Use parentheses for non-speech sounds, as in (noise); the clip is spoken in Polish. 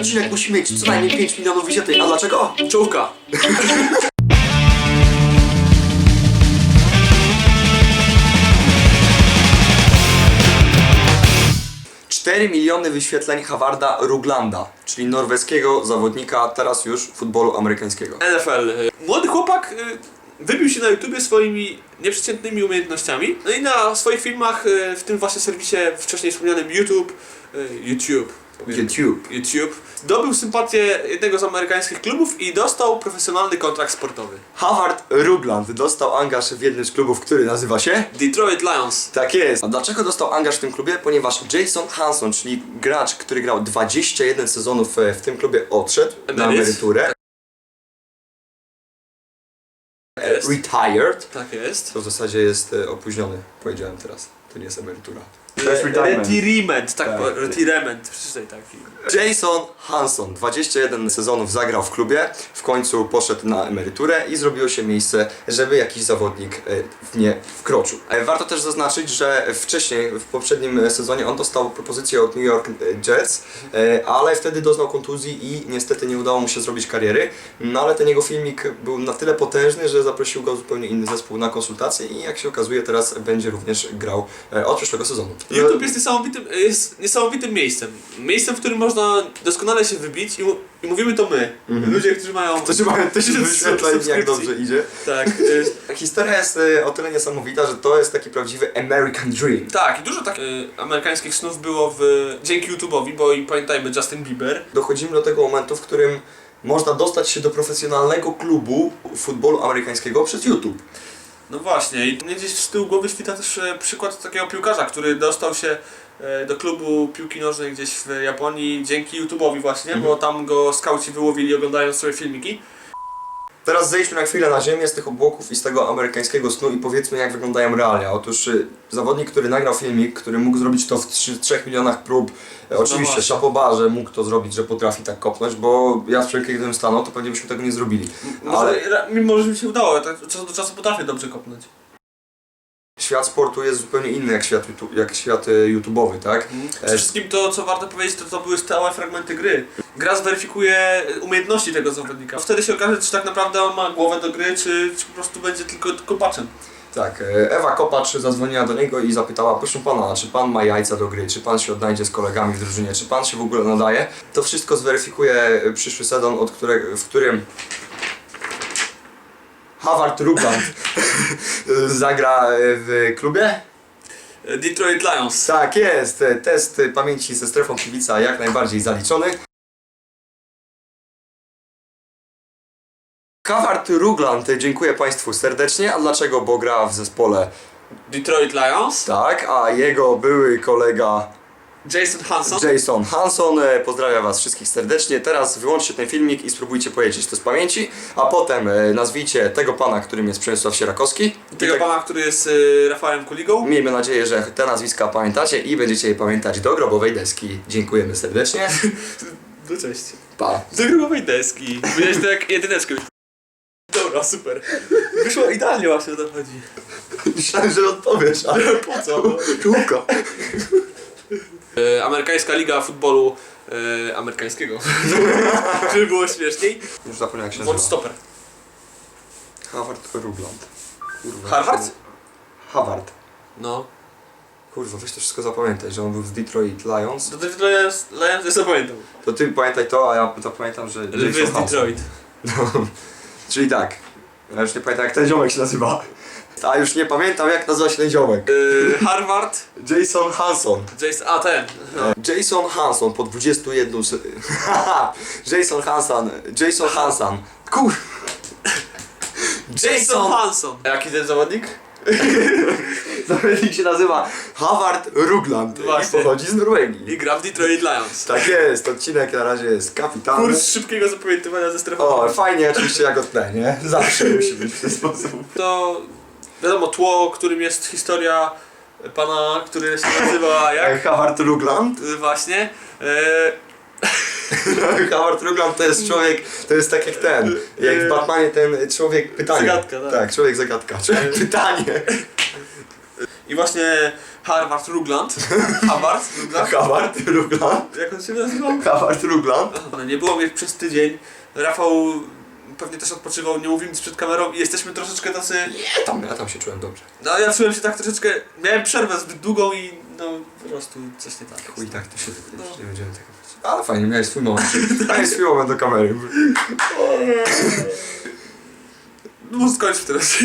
odcinek musi mieć co najmniej 5 milionów wyświetleń. A dlaczego? Czołówka. (laughs) 4 miliony wyświetleń Hawarda Ruglanda, czyli norweskiego zawodnika teraz już futbolu amerykańskiego. NFL. Młody chłopak y, wybił się na YouTubie swoimi nieprzeciętnymi umiejętnościami. No i na swoich filmach, y, w tym właśnie serwisie wcześniej wspomnianym YouTube, y, YouTube. YouTube. YouTube. Zdobył sympatię jednego z amerykańskich klubów i dostał profesjonalny kontrakt sportowy. Howard Rugland dostał angaż w jednym z klubów, który nazywa się... Detroit Lions. Tak jest. A dlaczego dostał angaż w tym klubie? Ponieważ Jason Hanson, czyli gracz, który grał 21 sezonów e, w tym klubie, odszedł na Emeryt. emeryturę. E, Jest. Retired. Tak jest. To w zasadzie jest e, opóźniony, powiedziałem teraz. To nie jest emerytura. To jest retirement. Retirement, tak, Tak. retirement, przeczytaj taki. Jason Hanson, 21 sezonów zagrał w klubie, w końcu poszedł na emeryturę i zrobiło się miejsce, żeby jakiś zawodnik e, w nie wkroczył. E, Warto też zaznaczyć, że wcześniej, w poprzednim sezonie on dostał propozycję od New York Jets, e, ale wtedy doznał kontuzji i niestety nie udało mu się zrobić kariery, no ale ten jego filmik był na tyle potężny, że zaprosił go zupełnie inny zespół na konsultacje i jak się okazuje teraz będzie również grał od przyszłego sezonu. YouTube jest niesamowitym, jest niesamowitym miejscem. Miejscem, w którym można doskonale się wybić i, mu- i mówimy to my. Ludzie, którzy mają... To mają Mhm. tysiąc wyświetleń, jak dobrze idzie. Tak, y, (laughs) Historia jest y, o tyle niesamowita, że to jest taki prawdziwy American Dream. tak. I dużo takich y, amerykańskich snów było w, dzięki YouTube'owi, bo i pamiętajmy Justin Bieber. Dochodzimy do tego momentu, w którym można dostać się do profesjonalnego klubu futbolu amerykańskiego przez YouTube. No właśnie, i mnie gdzieś z tyłu głowy świta też e, przykład takiego piłkarza, który dostał się e, do klubu piłki nożnej gdzieś w Japonii dzięki YouTube'owi właśnie, bo tam go skauci wyłowili oglądając swoje filmiki. Teraz zejdźmy na chwilę na ziemię z tych obłoków i z tego amerykańskiego snu i powiedzmy jak wyglądają realia. Otóż y, zawodnik, który nagrał filmik, który mógł zrobić to w 3, 3 milionach prób, e, oczywiście właśnie. szapoba, że mógł to zrobić, że potrafi tak kopnąć, bo ja w wszelkie gdybym stanął, to pewnie byśmy tego nie zrobili. Może, Ale Mimo, że mi się udało, tak od czasu do czasu potrafię dobrze kopnąć. Świat sportu jest zupełnie inny jak świat, YouTube- jak świat y, YouTube'owy, tak? Przede wszystkim to, co warto powiedzieć, to, to były stałe fragmenty gry. Gra zweryfikuje umiejętności tego zawodnika. Wtedy się okaże, czy tak naprawdę on ma głowę do gry, czy, czy po prostu będzie tylko kopaczem. Tak, e, Ewa Kopacz zadzwoniła do niego i zapytała, proszę pana, czy pan ma jajca do gry, czy pan się odnajdzie z kolegami w drużynie, czy pan się w ogóle nadaje. To wszystko zweryfikuje e, przyszły sezon, od którego, w którym Howard Rugland (laughs) zagra e, w klubie. E, Detroit Lions. Tak jest, e, test pamięci ze strefą kibica jak najbardziej zaliczony. Howard Rugland, dziękuję Państwu serdecznie. A dlaczego? Bo gra w zespole Detroit Lions. Tak, a jego były kolega Jason Hanson. Jason Hanson e, pozdrawia Was wszystkich serdecznie. Teraz wyłączcie ten filmik i spróbujcie powiedzieć to z pamięci, a potem e, nazwijcie tego pana, którym jest Przemysław Sierakowski. Tego tak, pana, który jest y, Rafałem Kuligą. Miejmy nadzieję, że te nazwiska pamiętacie i będziecie je pamiętać do grobowej deski. Dziękujemy serdecznie. (laughs) No cześć. Pa. Do grubowej deski. Powiedziałeś to jak jedyneczkę. Dobra, super. Wyszło idealnie właśnie o to chodzi. Myślałem, że odpowiesz, ale Po co? kółko. E, amerykańska Liga Futbolu e, Amerykańskiego. (laughs) Żeby było śmieszniej. Już zapomniałem jak się nazywa. stoper. Howard Rugland. Kurwa. Harvard? Howard. No. Kurwa, weź to wszystko zapamiętaj, że on był z Detroit Lions. Do Detroit Lions, Lions ja zapamiętam. To ty pamiętaj to, a ja zapamiętam, że Że wy Jason jest Hanson. Detroit. No, (laughs) czyli tak. Ja już nie pamiętam jak ten ziomek się nazywa. A już nie pamiętam jak nazywa się ten ziomek. E, Harvard. Jason Hanson. Jason, a ten. No. Jason Hanson po 21 se... (laughs) Jason Hanson. Jason Hanson. Kur... Jason Hanson. A jaki ten zawodnik? (laughs) Zawodnik się nazywa Howard Rugland i Właśnie. pochodzi z Norwegii. I gra w Detroit Lions. Tak jest, odcinek na razie jest kapitalny. Kurs szybkiego zapamiętywania ze strefą. O, fajnie oczywiście jak odtnę, nie? Zawsze musi być w ten sposób. To wiadomo, tło, którym jest historia pana, który się nazywa jak? Howard Rugland? Y, Właśnie. E, (laughs) Howard Rugland to jest człowiek, to jest tak jak ten, jak w Batmanie ten człowiek pytanie. Zagadka, tak. Tak, człowiek zagadka. Człowiek pytanie. I właśnie Harvard Rugland. Harvard Rugland. Howard Rugland. Jak on się nazywał? Howard Rugland. Nie było mnie przez tydzień. Rafał pewnie też odpoczywał, nie mówił nic przed kamerą i jesteśmy troszeczkę tacy... Ja tam, ja tam się czułem dobrze. No ja czułem się tak troszeczkę... Miałem przerwę zbyt długą i no po prostu coś nie tak. Chuj, tak to się No. nie będziemy tego mówić. Ale fajnie, miałeś swój moment. (laughs) Miałeś swój moment do kamery. (laughs) No skończ teraz.